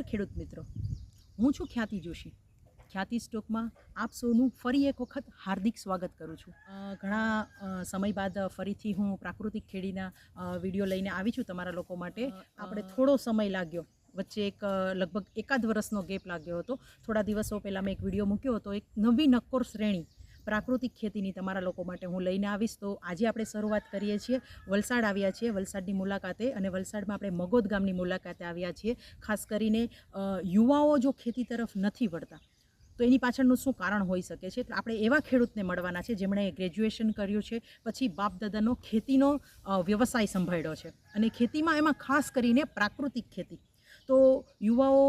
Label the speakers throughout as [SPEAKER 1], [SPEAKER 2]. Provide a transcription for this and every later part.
[SPEAKER 1] નમસ્કાર ખેડૂત મિત્રો. હું છું ખ્યાતિ જોશી. ખ્યાતિ સ્ટોકમાં આપ સૌનું ફરી એક વખત હાર્દિક સ્વાગત કરું છું. ઘણા સમય બાદ ફરીથી હું પ્રાકૃતિક ખેડીના વીડિયો લઈને આવી છું તમારા લોકો માટે. આપણે થોડો સમય લાગ્યો. વચ્ચે એક લગભગ એકાદ વર્ષનો ગેપ લાગ્યો હતો. થોડા દિવસો પહેલાં મેં એક વીડિયો મૂક્યો હતો. એક નવી નક્કોર શ્રેણી પ્રાકૃતિક ખેતીની તમારા લોકો માટે હું લઈને આવીશ. તો આજે આપણે શરૂઆત કરીએ છીએ. વલસાડ આવ્યા છીએ. વલસાડની મુલાકાતે અને વલસાડમાં આપણે મગોદ ગામની મુલાકાતે આવ્યા છીએ. ખાસ કરીને યુવાઓ જો ખેતી તરફ નથી વળતા, તો એની પાછળનું શું કારણ હોઈ શકે છે? એટલે આપણે એવા ખેડૂતને મળવાના છે જેમણે ગ્રેજ્યુએશન કર્યું છે, પછી બાપ દાદાનો ખેતીનો વ્યવસાય સંભાળ્યો છે. અને ખેતીમાં એમાં ખાસ કરીને પ્રાકૃતિક ખેતી. તો યુવાઓ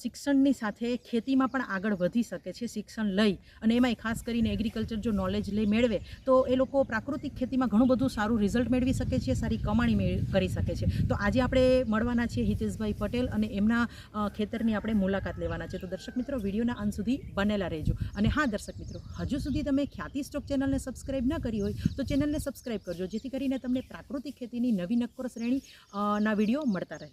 [SPEAKER 1] શિક્ષણની સાથે ખેતીમાં પણ આગળ વધી શકે છે શિક્ષણ લઈ. અને એમાંય ખાસ કરીને એગ્રીકલ્ચર જો નોલેજ લઈ મેળવે, તો એ લોકો પ્રાકૃતિક ખેતીમાં ઘણું બધું સારું રિઝલ્ટ મેળવી શકે છે, સારી કમાણી કરી શકે છે. તો આજે આપણે મળવાના છીએ હિતેશભાઈ પટેલ અને એમના ખેતરની આપણે મુલાકાત લેવાના છે. તો દર્શક મિત્રો, વિડીયોના અંત સુધી બનેલા રહેજો. અને હા, દર્શક મિત્રો, હજુ સુધી તમે ખ્યાતિ સ્ટોક ચેનલને સબસ્ક્રાઈબ ન કરી હોય, તો ચેનલને સબસ્ક્રાઈબ કરજો, જેથી કરીને તમને પ્રાકૃતિક ખેતીની નવી નક્કોર શ્રેણી ના વીડિયો મળતા રહે.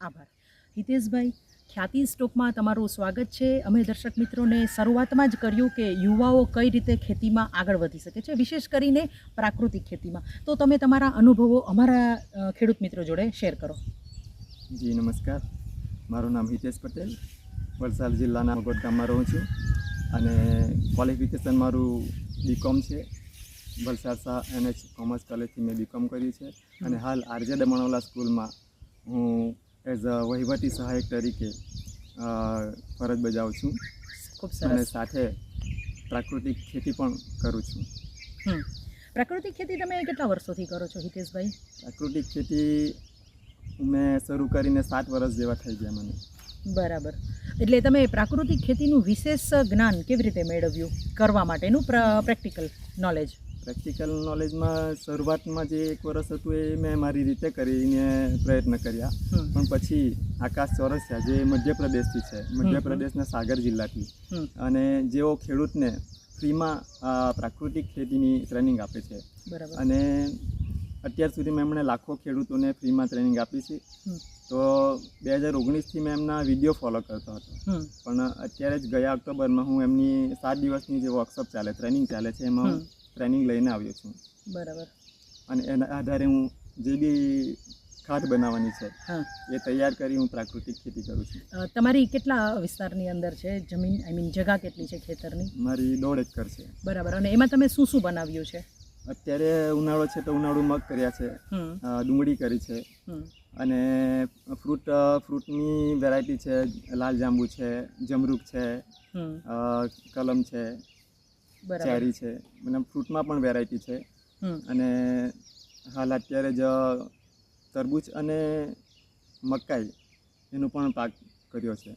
[SPEAKER 1] આભાર. હિતેશભાઈ ખ્યાતિ સ્ટોકમાં તમારું સ્વાગત છે. અમે દર્શક મિત્રોને શરૂઆતમાં જ કર્યું કે યુવાઓ કઈ રીતે ખેતીમાં આગળ વધી શકે છે વિશેષ કરીને પ્રાકૃતિક ખેતીમાં. તો તમે તમારા અનુભવો અમારા ખેડૂત મિત્રો જોડે શેર કરો.
[SPEAKER 2] જી નમસ્કાર. મારું નામ હિતેશ પટેલ. વલસાડ જિલ્લાના મગોદ ગામમાં રહું છું. અને ક્વોલિફિકેશન મારું બીકોમ છે. વલસાડ શાહ એનએચ કોમર્સ કોલેજથી મેં બીકોમ કર્યું છે. અને હાલ આરજે દમણોલા સ્કૂલમાં હું એઝ અ વહીવટી સહાયક તરીકે ફરજ બજાવું છું.
[SPEAKER 1] ખૂબ
[SPEAKER 2] અને સાથે પ્રાકૃતિક ખેતી પણ કરું છું.
[SPEAKER 1] પ્રાકૃતિક ખેતી તમે કેટલા વર્ષોથી કરો છો હિતેશભાઈ?
[SPEAKER 2] પ્રાકૃતિક ખેતી મેં શરૂ કરીને સાત વર્ષ જેવા થઈ ગયા મને.
[SPEAKER 1] બરાબર. એટલે તમે પ્રાકૃતિક ખેતીનું વિશેષ જ્ઞાન કેવી રીતે મેળવ્યું? કરવા માટેનું પ્રેક્ટિકલ નોલેજ.
[SPEAKER 2] પ્રેક્ટિકલ નોલેજમાં શરૂઆતમાં જે એક વર્ષ હતું એ મેં મારી રીતે કરીને પ્રયત્ન કર્યા. પણ પછી આકાશ ચોરસિયા જે મધ્યપ્રદેશથી છે. મધ્યપ્રદેશના સાગર જિલ્લાથી. અને જેઓ ખેડૂતને ફ્રીમાં પ્રાકૃતિક ખેતીની ટ્રેનિંગ આપે છે.
[SPEAKER 1] બરાબર.
[SPEAKER 2] અને અત્યાર સુધીમાં એમણે લાખો ખેડૂતોને ફ્રીમાં ટ્રેનિંગ આપી છે. તો બે હજાર ઓગણીસથી મેં એમના વીડિયો ફોલો કરતો હતો. પણ અત્યારે જ ગયા ઓક્ટોબરમાં હું એમની સાત દિવસની જે વર્કશોપ ચાલે ટ્રેનિંગ ચાલે છે એમાં. ટ્રેનિંગ લઈને આવ્યો છું.
[SPEAKER 1] બરાબર.
[SPEAKER 2] અને એના આધારે હું જે બી ખાદ બનાવવાની છે એ તૈયાર કરી હું પ્રાકૃતિક ખેતી કરું છું.
[SPEAKER 1] તમારી કેટલા વિસ્તારની અંદર છે? જમીન આઈ મીન જગા કેટલી છે ખેતરની?
[SPEAKER 2] મારી દોઢ એકર છે.
[SPEAKER 1] બરાબર. અને એમાં તમે શું શું બનાવ્યું છે?
[SPEAKER 2] અત્યારે ઉનાળો છે તો ઉનાળુ મગ કર્યા છે ડુંગળી કરી છે. અને ફ્રૂટ ફ્રૂટની વેરાયટી છે લાલ જાંબુ છે જમરૂક છે કલમ છે. ચેરી છે. મને ફ્રૂટમાં પણ વેરાયટી છે. અને હાલ અત્યારે જ તરબૂચ અને મકાઈ એનો પણ પાક કર્યો છે.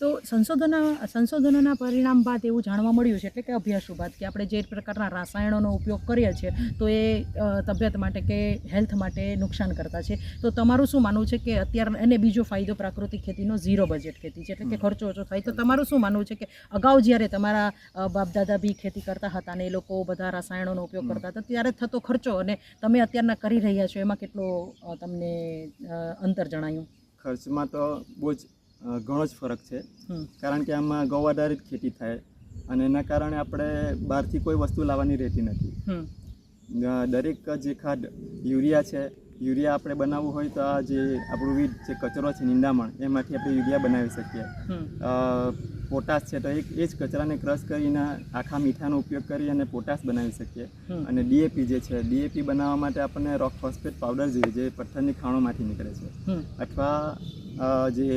[SPEAKER 1] તો સંશોધનના સંશોધનોના પરિણામ બાદ એવું જાણવા મળ્યું છે એટલે કે અભ્યાસો બાદ કે આપણે જે પ્રકારના રસાયણોનો ઉપયોગ કરીએ છીએ તો એ તબિયત માટે કે હેલ્થ માટે નુકસાન કરતા છે. તો તમારું શું માનવું છે કે અત્યારે અને બીજો ફાયદો પ્રાકૃતિક ખેતીનો ઝીરો બજેટ ખેતી છે એટલે કે ખર્ચો ઓછો થાય. તો તમારું શું માનવું છે કે અગાઉ જ્યારે તમારા બાપદાદા બાપ દાદા બી ખેતી કરતા હતા અને એ લોકો બધા રસાયણોનો ઉપયોગ કરતા હતા ત્યારે થતો ખર્ચો અને તમે અત્યારના કરી રહ્યા છો એમાં કેટલો તમને અંતર જણાયું?
[SPEAKER 2] ખર્ચમાં તો બહુ જ ઘણો જ ફરક છે. કારણ કે આમાં ગૌ આધારિત ખેતી થાય અને એના કારણે આપણે બહારથી કોઈ વસ્તુ લાવવાની રહેતી નથી. દરેક જે ખાદ યુરિયા છે યુરિયા આપણે બનાવવું હોય તો આ જે આપણું વીજ જે કચરો છે નિંદામણ એમાંથી આપણે યુરિયા બનાવી શકીએ. પોટાશ છે તો એક એ જ કચરાને ક્રશ કરીને આખા મીઠાનો ઉપયોગ કરી અને પોટાશ બનાવી શકીએ. અને ડીએપી જે છે ડીએપી બનાવવા માટે આપણને રોક ફોસ્ફેટ પાવડર જોઈએ જે પથ્થરની ખાણોમાંથી નીકળે છે. અથવા જે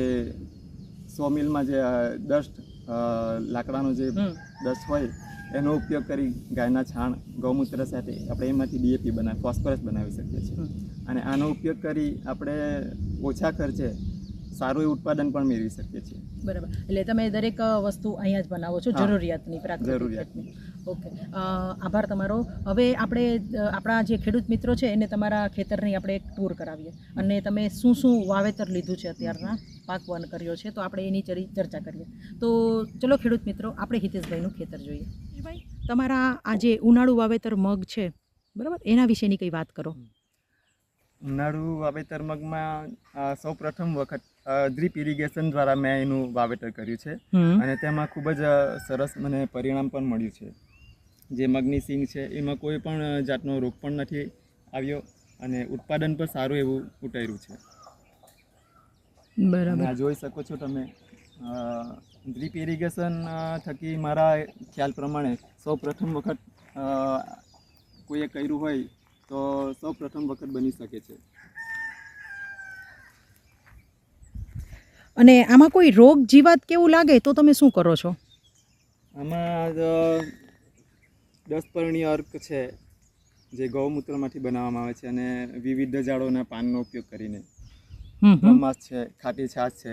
[SPEAKER 2] સો મિલમાં જે ડસ્ટ લાકડાનો જે ડસ્ટ હોય એનો ઉપયોગ કરી ગાયના છાણ ગૌમૂત્ર સાથે આપણે એમાંથી ડીએપી બનાવી ફોસ્ફરસ બનાવી શકીએ છીએ. અને આનો ઉપયોગ કરી આપણે ઓછા ખર્ચે સારું એવું ઉત્પાદન પણ મેળવી શકીએ છીએ.
[SPEAKER 1] બરાબર. એટલે તમે દરેક વસ્તુ અહીંયા જ બનાવો છો જરૂરિયાતની
[SPEAKER 2] જરૂરિયાતની.
[SPEAKER 1] ઓકે. આભાર તમારો. હવે આપણે આપણા જે ખેડૂત મિત્રો છે એને તમારા ખેતરની આપણે એક ટૂર કરાવીએ. અને તમે શું શું વાવેતર લીધું છે અત્યારના પાક વન કર્યો છે તો આપણે એની ચરી- ચર્ચા કરીએ. તો ચલો ખેડૂત મિત્રો આપણે હિતેશભાઈનું ખેતર જોઈએ. ભાઈ તમારા આ જે ઉનાળુ વાવેતર મગ છે બરાબર? એના વિશેની કંઈ વાત કરો.
[SPEAKER 2] ઉનાળુ વાવેતર મગમાં સૌ પ્રથમ વખત ડ્રીપ ઇરિગેશન દ્વારા મેં એનું વાવેતર કર્યું છે. અને તેમાં ખૂબ જ સરસ મને પરિણામ પણ મળ્યું છે. જે મગની સિંગ છે એમાં કોઈ પણ જાતનો રોગ પણ નથી આવ્યો અને ઉત્પાદન પણ સારું એવું ઉતાર્યું છે.
[SPEAKER 1] બરાબર.
[SPEAKER 2] આ જોઈ શકો છો તમે ડ્રીપ ઇરિગેશન થકી મારા ખ્યાલ પ્રમાણે સૌ પ્રથમ વખત કોઈએ કર્યું હોય તો સૌ પ્રથમ વખત બની શકે છે.
[SPEAKER 1] અને આમાં કોઈ રોગ જીવાત કેવું લાગે તો તમે શું કરો છો?
[SPEAKER 2] આમાં અ, અર્ક છે જે ગૌમૂત્રમાંથી બનાવવામાં આવે છે અને વિવિધ ઝાડોના પાનનો ઉપયોગ કરીને.
[SPEAKER 1] હમ હમ.
[SPEAKER 2] બ્રહ્માસ છે ખાટી છાશ છે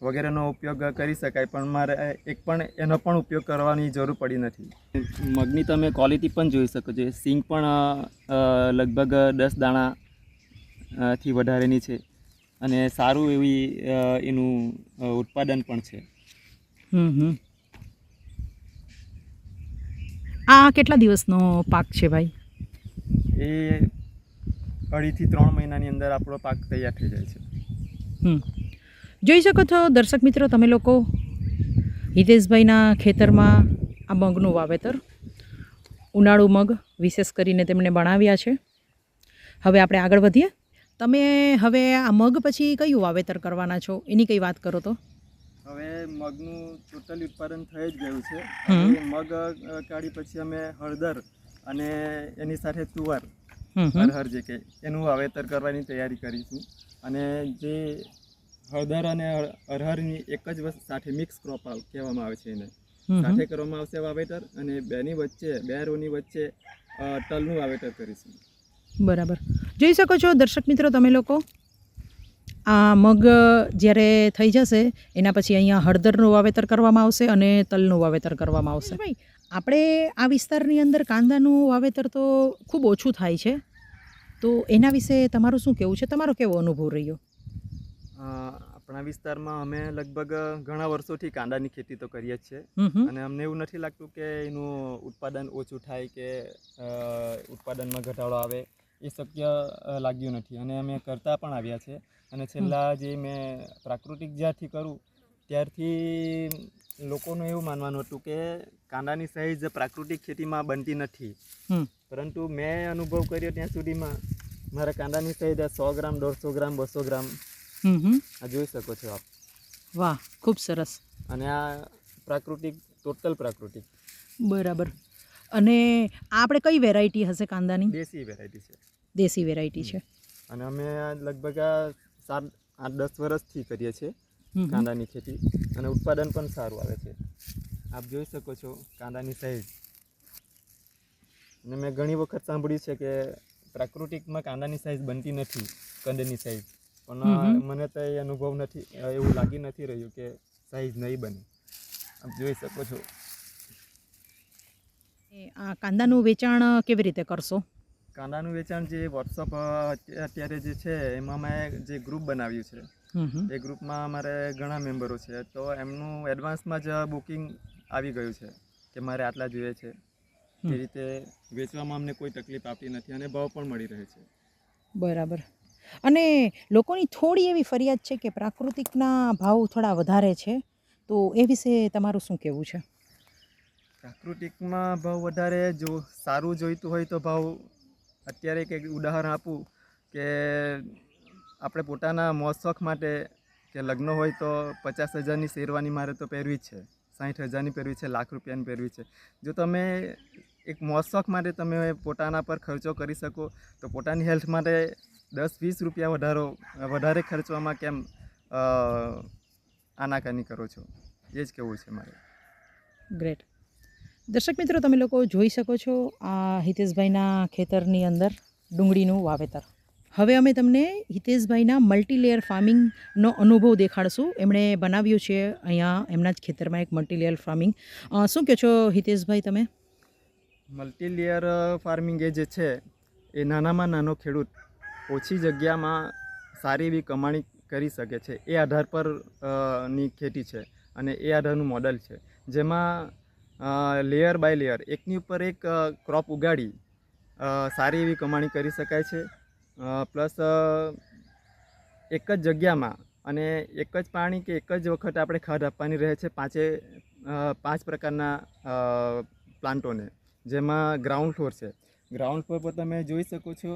[SPEAKER 2] વગેરેનો ઉપયોગ કરી શકાય પણ મારે એક પણ એનો પણ ઉપયોગ કરવાની જરૂર પડી નથી. મગની તમે ક્વોલિટી પણ જોઈ શકો છો. સિંગ પણ લગભગ દસ દાણા થી વધારેની છે. અને સારું એવી એનું ઉત્પાદન પણ છે.
[SPEAKER 1] હમ હમ. આ કેટલા દિવસનો પાક છે ભાઈ?
[SPEAKER 2] એ અઢીથી ત્રણ મહિનાની અંદર આપણો પાક તૈયાર થઈ જાય છે.
[SPEAKER 1] જોઈ શકો છો દર્શક મિત્રો તમે લોકો હિતેશભાઈના ખેતરમાં આ મગનું વાવેતર ઉનાળુ મગ વિશેષ કરીને તેમણે બનાવ્યા છે. હવે આપણે આગળ વધીએ. તમે હવે આ મગ પછી કયું વાવેતર કરવાના છો? એની કંઈ વાત કરો તો?
[SPEAKER 2] હવે મગનું ટોટલી ઉત્પાદન થઈ જ ગયું છે. મગ કાઢી પછી અમે હળદર અને એની સાથે તુવર હરહર જે કે એનું વાવેતર કરવાની તૈયારી કરીશું. અને જે હળદર અને અરહરની એક જ વસ્તુ સાથે મિક્સ ક્રોપ કહેવામાં આવે છે એને. સાથે કરવામાં આવશે વાવેતર અને બેની વચ્ચે બે રોની વચ્ચે તલનું વાવેતર કરીશું.
[SPEAKER 1] બરાબર. જોઈ શકો છો દર્શક મિત્રો તમે લોકો? આ મગ જ્યારે થઈ જશે એના પછી અહીંયા હળદરનું વાવેતર કરવામાં આવશે અને તલનું વાવેતર કરવામાં આવશે. ભાઈ આપણે આ વિસ્તારની અંદર કાંદાનું વાવેતર તો ખૂબ ઓછું થાય છે. તો એના વિશે તમારું શું કહેવું છે? તમારો કેવો અનુભવ રહ્યો?
[SPEAKER 2] આપણા વિસ્તારમાં અમે લગભગ ઘણા વર્ષોથી કાંદાની ખેતી તો કરીએ જ છે.
[SPEAKER 1] હમ હમ.
[SPEAKER 2] અને અમને એવું નથી લાગતું કે એનું ઉત્પાદન ઓછું થાય કે ઉત્પાદનમાં ઘટાડો આવે એ શક્ય લાગ્યું નથી. અને અમે કરતા પણ આવ્યા છે. અને છેલ્લા જે મેં પ્રાકૃતિક જ્યારથી કરું ત્યારથી લોકોનું એવું માનવાનું હતું કે કાંદાની સાઈઝ પ્રાકૃતિક ખેતીમાં બનતી નથી. પરંતુ મેં અનુભવ કર્યો ત્યાં સુધીમાં મારા કાંદાની સાઈઝ સો ગ્રામ દોઢસો ગ્રામ બસો ગ્રામ. આ જોઈ શકો છો આપ.
[SPEAKER 1] વાહ ખૂબ સરસ.
[SPEAKER 2] અને આ પ્રાકૃતિક ટોટલ પ્રાકૃતિક.
[SPEAKER 1] બરાબર. અને આ આપણે કઈ વેરાયટી હશે કાંદાની?
[SPEAKER 2] દેશી વેરાયટી છે.
[SPEAKER 1] દેશી વેરાયટી છે.
[SPEAKER 2] અને અમે આ લગભગ આ સાત આઠ દસ વર્ષથી કરીએ છીએ. કાંદાની ખેતી અને ઉત્પાદન પણ સારું આવે છે. આપ જોઈ શકો છો કાંદાની સાઈઝ અને મેં ઘણી વખત સાંભળ્યું છે કે પ્રાકૃતિકમાં કાંદાની સાઈઝ બનતી નથી કંદની સાઈઝ પણ. મને તો એ અનુભવ નથી એવું લાગી નથી રહ્યું કે સાઈઝ નહીં બને. આપ જોઈ શકો છો.
[SPEAKER 1] આ કાંદાનું વેચાણ કેવી રીતે કરશો?
[SPEAKER 2] કાંદાનું વેચાણ જે વોટ્સઅપ અત્યારે જે છે એમાં મેં જે ગ્રુપ બનાવ્યું છે. એ ગ્રુપમાં અમારે ઘણા મેમ્બરો છે. તો એમનું એડવાન્સમાં જ બુકિંગ આવી ગયું છે કે મારે આટલા જોઈએ છે. એ રીતે વેચવામાં અમને કોઈ તકલીફ આપતી નથી અને ભાવ પણ મળી રહે છે.
[SPEAKER 1] બરાબર. અને લોકોની થોડી એવી ફરિયાદ છે કે પ્રાકૃતિકના ભાવ થોડા વધારે છે તો એ વિશે તમારું શું કહેવું છે?
[SPEAKER 2] પ્રાકૃતિકમાં ભાવ વધારે જો સારું જોઈતું હોય તો ભાવ અત્યારે એક ઉદાહરણ આપું કે આપણે પોતાના મોજ શોખ માટે કે લગ્ન હોય તો પચાસ હજારની શેરવાની મારે તો પહેરવી જ છે. સાઠ હજારની પહેરવી છે, લાખ રૂપિયાની પહેરવી છે. જો તમે એક મોજ શોખ માટે તમે પોતાના પર ખર્ચો કરી શકો, તો પોતાની હેલ્થ માટે દસ વીસ રૂપિયા વધારો વધારે ખર્ચવામાં કેમ આનાકાની કરો છો? એ જ કહેવું છે મારે.
[SPEAKER 1] ગ્રેટ દર્શક મિત્રો, તમે લોકો જોઈ શકો છો આ હિતેશભાઈના ખેતરની અંદર ડુંગળીનું વાવેતર. હવે અમે તમને હિતેશભાઈના મલ્ટીલેયર ફાર્મિંગનો અનુભવ દેખાડશું. એમણે બનાવ્યું છે અહીંયા, એમના જ ખેતરમાં એક મલ્ટીલેયર ફાર્મિંગ શું કહો છો હિતેશભાઈ તમે?
[SPEAKER 2] મલ્ટીલેયર ફાર્મિંગ એ જે છે, એ નાનામાં નાનો ખેડૂત ઓછી જગ્યામાં સારી એવી કમાણી કરી શકે છે. એ આધાર પરની ખેતી છે અને એ આધારનું મોડલ છે. જેમાં લેયર બાય લેયર એકની ઉપર એક ક્રોપ ઉગાડી સારી એવી કમાણી કરી શકાય છે. પ્લસ એક જ જગ્યામાં અને એક જ પાણી કે એક જ વખત આપણે ખાદ આપવાની રહે છે પાંચે પાંચ પ્રકારના પ્લાન્ટોને, જેમાં ગ્રાઉન્ડ ફ્લોર છે. ગ્રાઉન્ડ ફ્લોર પર તમે જોઈ શકો છો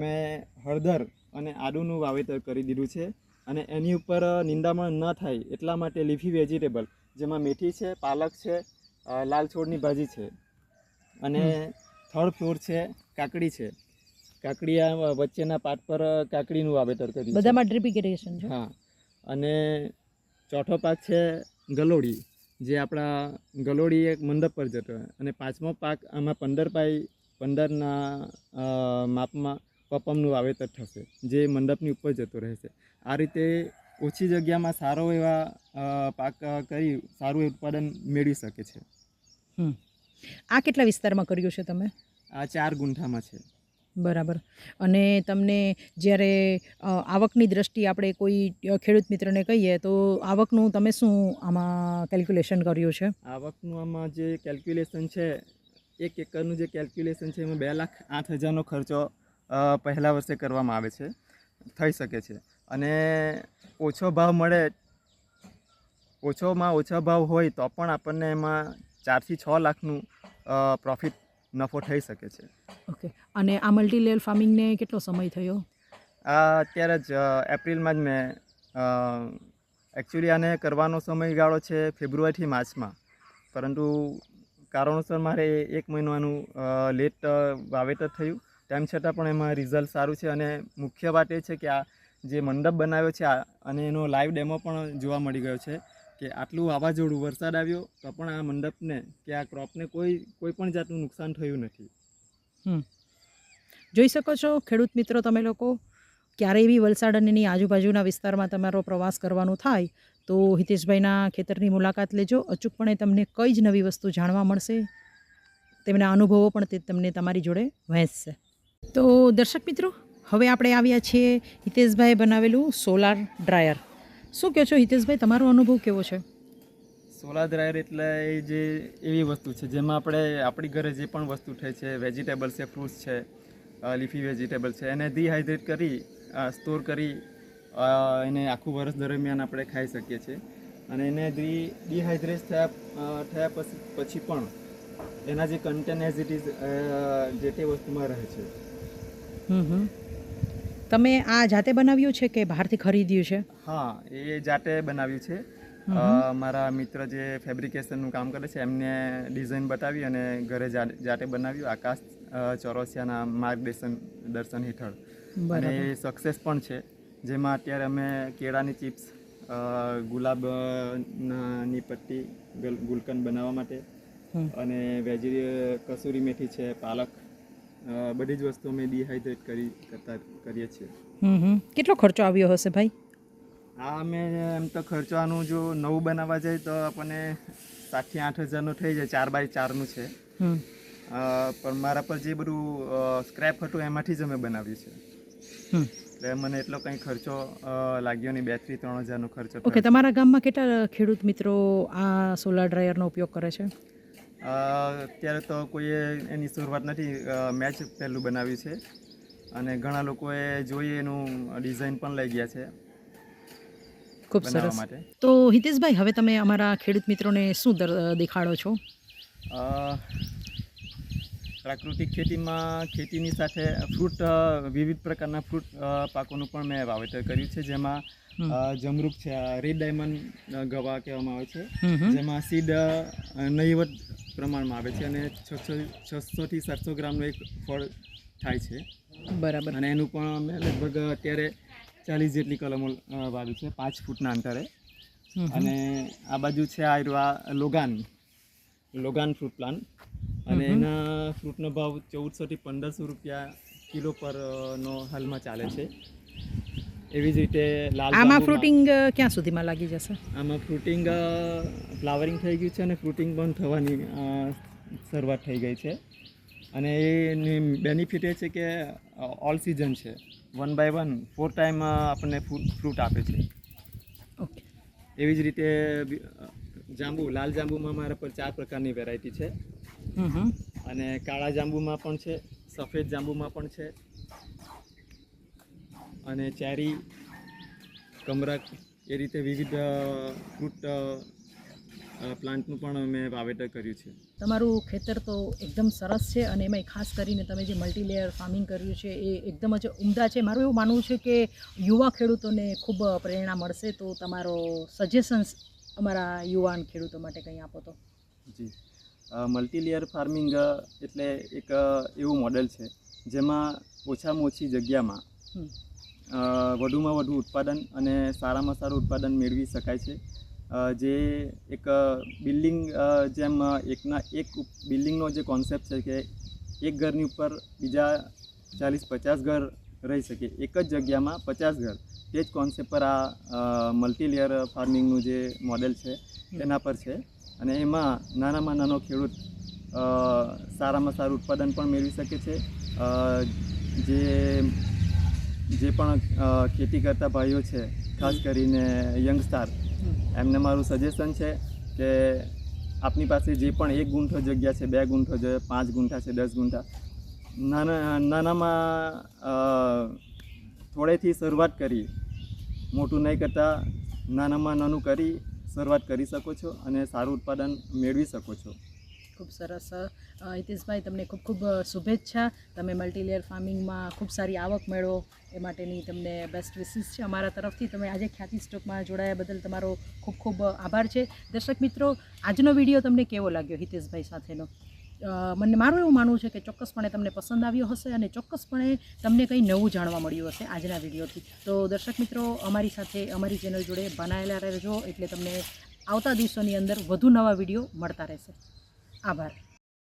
[SPEAKER 2] મેં હળદર અને આદુનું વાવેતર કરી દીધું છે અને એની ઉપર નિંદામણ ન થાય એટલા માટે લીફી વેજીટેબલ જેમાં મેથી છે, પાલક છે લાલ છોડની ભાજી છે. અને થર્ડ ફ્લોર છે કાકડી છે. કાકડી આ વચ્ચેના પાટ પર કાકડીનું વાવેતર કર્યું
[SPEAKER 1] બધામાં ડ્રીપ ઇરિગેશન છે?
[SPEAKER 2] હા. અને ચોથો પાક છે ગલોડી જે આપણા ગલોડી એક મંડપ પર જતો અને પાંચમો પાક આમાં પંદર બાય પંદરના માપમાં પપમનું વાવેતર થશે જે મંડપની ઉપર જતો રહેશે. આ રીતે ઓછી જગ્યામાં સારો એવા પાક કરી સારું ઉત્પાદન મેળવી શકે છે.
[SPEAKER 1] આ કેટલા વિસ્તારમાં કર્યું છે તમે?
[SPEAKER 2] આ ચાર ગુંઠામાં છે.
[SPEAKER 1] બરાબર. અને તમને જ્યારે આવકની દ્રષ્ટિએ આપણે કોઈ ખેડૂત મિત્રને કહીએ તો આવકનું તમે શું આમાં કેલ્ક્યુલેશન કર્યું છે?
[SPEAKER 2] આવકનું આમાં જે કેલ્ક્યુલેશન છે એક એકરનું જે કેલ્ક્યુલેશન છે એમાં બે લાખ આઠ હજારનો ખર્ચો પહેલા વર્ષે કરવામાં આવે છે. થઈ શકે છે. અને ઓછો ભાવ મળે ઓછોમાં ઓછો ભાવ હોય તો પણ આપણને એમાં ચારથી છ લાખનું પ્રોફિટ નફો થઈ શકે છે.
[SPEAKER 1] ઓકે. અને આ મલ્ટી ફાર્મિંગને કેટલો સમય થયો?
[SPEAKER 2] આ અત્યારે જ એપ્રિલમાં જ મેં એકચ્યુઅલી આને કરવાનો સમયગાળો છે ફેબ્રુઆરીથી માર્ચમાં. પરંતુ કારણોસર મારે એક મહિનાનું લેટ વાવેતર થયું. તેમ છતાં પણ એમાં રિઝલ્ટ સારું છે અને મુખ્ય વાત એ છે કે આ જે મંડપ બનાવ્યો છે અને એનો લાઈવ ડેમો પણ જોવા મળી ગયો છે કે આટલું વાવાઝોડું વરસાદ આવ્યો તો પણ આ મંડપને કે આ ક્રોપને કોઈ કોઈ પણ જાતનું નુકસાન થયું નથી.
[SPEAKER 1] જોઈ શકો છો, ખેડૂત મિત્રો, તમે લોકો, ક્યારેય બી વલસાડ અને એની આજુબાજુના વિસ્તારમાં તમારો પ્રવાસ કરવાનો થાય તો હિતેશભાઈના ખેતરની મુલાકાત લેજો. અચૂકપણે તમને કઈ જ નવી વસ્તુ જાણવા મળશે, તેમના અનુભવો પણ તે તમને તમારી જોડે વહેંચશે. તો દર્શક મિત્રો હવે આપણે આવ્યા છીએ હિતેશભાઈએ બનાવેલું સોલાર ડ્રાયર. શું કહો છો હિતેશભાઈ તમારો અનુભવ કેવો છે?
[SPEAKER 2] સોલાર ડ્રાયર એટલે એ જે એવી વસ્તુ છે જેમાં આપણે આપણી ઘરે જે પણ વસ્તુ થાય છે વેજીટેબલ્સ છે ફ્રૂટ્સ છે લીફી વેજીટેબલ છે એને ડિહાઇડ્રેટ કરી સ્ટોર કરી એને આખું વર્ષ દરમિયાન આપણે ખાઈ શકીએ છીએ. અને એને ડી ડિહાઇડ્રેટ થયા થયા પછી પછી પણ એના જે કન્ટેન એઝ ઇટ ઇઝ જે તે વસ્તુમાં રહે છે.
[SPEAKER 1] હમ હમ. તમે આ જાતે બનાવ્યું છે કે બહારથી ખરીદ્યું છે?
[SPEAKER 2] હા એ જાતે બનાવ્યું છે. મારા મિત્ર જે ફેબ્રિકેશનનું કામ કરે છે એમને ડિઝાઇન બતાવી અને ઘરે જાતે બનાવ્યું આકાશ ચોરસિયાના માર્ગદર્શન દર્શન હેઠળ. અને એ સક્સેસ પણ છે. જેમાં અત્યારે અમે કેળાની ચિપ્સ ગુલાબની પટ્ટી ગુલકંદ બનાવવા માટે. અને વેજી કસૂરી મેથી છે પાલક બધી જ વસ્તુ અમે ડિહાઇડ્રેટ કરી કરતા કરીએ છીએ.
[SPEAKER 1] હમ કેટલો ખર્ચો આવ્યો હશે ભાઈ?
[SPEAKER 2] આ અમે એમ તો ખર્ચવાનું જો નવું બનાવવા જાય તો આપણને સાતથી આઠ હજારનું થઈ જાય ચાર બાય ચારનું છે. પણ મારા પર જે બધું સ્ક્રેપ હતું એમાંથી જ અમે બનાવ્યું છે એટલે મને એટલો કંઈ ખર્ચો લાગ્યો નહીં બેથી ત્રણ હજારનો ખર્ચો
[SPEAKER 1] ઓકે. તમારા ગામમાં કેટલા ખેડૂત મિત્રો આ સોલાર ડ્રાયરનો ઉપયોગ કરે છે?
[SPEAKER 2] અત્યારે તો કોઈએ એની શરૂઆત નથી મેચ પહેલું બનાવ્યું છે. અને ઘણા લોકોએ જોઈએ એનું ડિઝાઇન પણ લઈ ગયા છે.
[SPEAKER 1] ખૂબ સરસ.
[SPEAKER 2] માટે.
[SPEAKER 1] તો હિતેશભાઈ હવે તમે અમારા ખેડૂત મિત્રોને શું દેખાડો છો?
[SPEAKER 2] પ્રાકૃતિક ખેતીમાં ખેતીની સાથે ફ્રૂટ વિવિધ પ્રકારના ફ્રૂટ પાકોનું પણ મેં વાવેતર કર્યું છે જેમાં. જમરૂક છે રેડ ડાયમંડ ગવા કહેવામાં આવે છે. જેમાં સીડ નહીવત પ્રમાણમાં આવે છે અને છસો છસોથી સાતસો ગ્રામનું એક ફળ થાય છે
[SPEAKER 1] બરાબર
[SPEAKER 2] અને એનું પણ મેં લગભગ અત્યારે ચાલીસ જેટલી કલમો વાવી છે પાંચ ફૂટના અંતરે. અને આ બાજુ છે આ લોગાન લોગાન ફ્રૂટ પ્લાન્ટ અને. એના ફ્રૂટનો ભાવ ચૌદસોથી પંદરસો રૂપિયા કિલો પર નો હાલમાં ચાલે છે. એવી જ રીતે લાલ
[SPEAKER 1] આમાં ફ્રૂટિંગ ક્યાં સુધીમાં લાગી જશે?
[SPEAKER 2] આમાં ફ્રૂટિંગ ફ્લાવરિંગ થઈ ગયું છે અને ફ્રૂટિંગ પણ થવાની શરૂઆત થઈ ગઈ છે. અને એની બેનિફિટ એ છે કે ઓલ સિઝન છે. One by one four time આપણને ફ્રૂટ આપે છે.
[SPEAKER 1] ઓકે.
[SPEAKER 2] એવી જ રીતે જાંબુ લાલ જાંબુમાં મારા પર ચાર પ્રકારની વેરાયટી છે. અને કાળા જાંબુમાં પણ છે સફેદ જાંબુમાં પણ છે. અને ચેરી કમરક એ રીતે વિવિધ ફ્રૂટ પ્લાન્ટનું પણ મેં વાવેતર કર્યું છે.
[SPEAKER 1] તમારું ખેતર તો એકદમ સરસ છે અને એમાંય ખાસ કરીને તમે જે મલ્ટીલેયર ફાર્મિંગ કર્યું છે એ એકદમ જ ઉમદા છે. મારું એવું માનવું છે કે યુવા ખેડૂતોને ખૂબ પ્રેરણા મળશે તો તમારો સજેશન્સ અમારા યુવાન ખેડૂતો માટે કંઈ આપો તો?
[SPEAKER 2] જી. મલ્ટીલેયર ફાર્મિંગ એટલે એક એવું મોડેલ છે જેમાં ઓછામાં ઓછી જગ્યામાં વધુમાં વધુ ઉત્પાદન અને સારામાં સારું ઉત્પાદન મેળવી શકાય છે. જે એક બિલ્ડિંગ જેમ એકના એક બિલ્ડિંગનો જે કોન્સેપ્ટ છે કે એક ઘરની ઉપર બીજા ચાલીસ પચાસ ઘર રહી શકે એક જ જગ્યામાં પચાસ ઘર તે જ કોન્સેપ્ટ પર આ મલ્ટીલેયર ફાર્મિંગનું જે મોડેલ છે તેના પર છે. અને એમાં નાનામાં નાનો ખેડૂત સારામાં સારું ઉત્પાદન પણ મેળવી શકે છે. જે જે પણ ખેતી કરતા ભાઈઓ છે, ખાસ કરીને યંગસ્ટાર, એમને મારું સજેશન છે કે આપની પાસે જે પણ એક ગુંઠો જગ્યા છે, બે ગુંઠો છે પાંચ ગુંઠા છે, દસ ગુંઠા, નાના, નાનામાં થોડેથી શરૂઆત કરી, મોટું નહીં કરતાં, નાનામાં નાનું કરી શરૂઆત કરી શકો છો અને સારું ઉત્પાદન મેળવી શકો છો.
[SPEAKER 1] ખૂબ સરસ હિતેશભાઈ, તમને ખૂબ ખૂબ શુભેચ્છા. તમે મલ્ટીલેયર ફાર્મિંગમાં ખૂબ સારી આવક મેળવો, એ માટેની તમને બેસ્ટ વિશિસ છે. અમારા તરફથી તમે આજે ખ્યાતિ સ્ટોકમાં જોડાયા બદલ તમારો ખૂબ ખૂબ આભાર છે. દર્શક મિત્રો, આજનો વીડિયો તમને કેવો લાગ્યો હિતેશભાઈ સાથેનો? મને મારું એવું માનવું છે કે ચોક્કસપણે તમને પસંદ આવ્યો હશે અને ચોક્કસપણે તમને કંઈ નવું જાણવા મળ્યું હશે આજના વિડીયોથી. તો દર્શક મિત્રો, અમારી સાથે અમારી ચેનલ જોડે બનાયેલા રહેજો એટલે તમને આવતા દિવસોની અંદર વધુ નવા વીડિયો મળતા રહેશે. આભાર.